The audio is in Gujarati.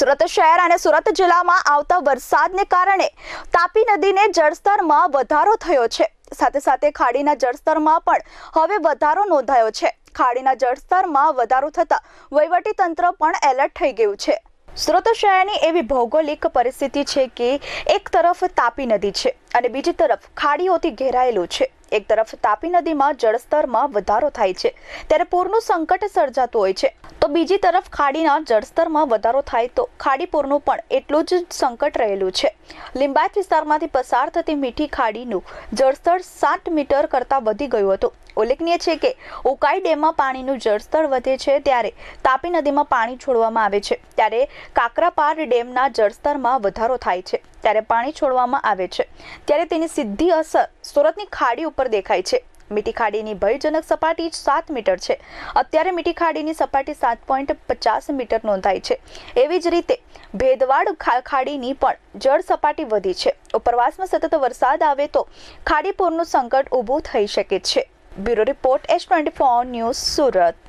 સુરત શહેર અને સુરત જિલ્લામાં આવતા વરસાદને કારણે તાપી નદીને જળસ્તરમાં વધારો થયો છે. સાથે સાથે ખાડીના જળસ્તરમાં પણ હવે વધારો નોંધાયો છે. ખાડીના જળસ્તરમાં વધારો થતાં વહીવટી તંત્ર પણ એલર્ટ થઈ ગયું છે. સુરત શહેરની એવી ભૌગોલિક પરિસ્થિતિ છે કે એક તરફ તાપી નદી છે અને બીજી તરફ ખાડીઓથી ઘેરાયેલું છે. એક તરફ તાપી નદીમાં જળસ્તરમાં વધારો થાય છે, ત્યારે પૂરનું સંકટ સર્જાતું હોય છે. તો બીજી તરફ ખાડીના જળસ્તરમાં વધારો થાય તો ખાડી પૂરનું પણ એટલું જ સંકટ રહેલું છે. લિંબાયત વિસ્તારમાંથી પસાર થતી મીઠી ખાડીનું જળસ્તર સાત મીટર કરતાં વધી ગયું હતું. ઉલ્લેખનીય છે કે ઉકાઈ ડેમમાં પાણીનું જળસ્તર વધે છે ત્યારે તાપી નદીમાં પાણી છોડવામાં આવે છે, ત્યારે કાકરાપાર ડેમના જળસ્તરમાં વધારો થાય છે. ત્યારે પાણી છોડવામાં આવે છે. ત્યારે તેની સીધી અસર સુરતની ખાડી ઉપર દેખાય છે. મીઠી ખાડીની ભયજનક સપાટી સાત મીટર છે. અત્યારે મીઠી ખાડીની સપાટી સાત પોઈન્ટ પચાસ મીટર નોંધાઈ છે. એવી જ રીતે ભેદવાડ ખાડીની પણ જળ સપાટી વધી છે. ઉપરવાસમાં સતત વરસાદ આવે તો ખાડી પૂરનું સંકટ ઊભું થઈ શકે છે. Bureau report S twenty four news Surat.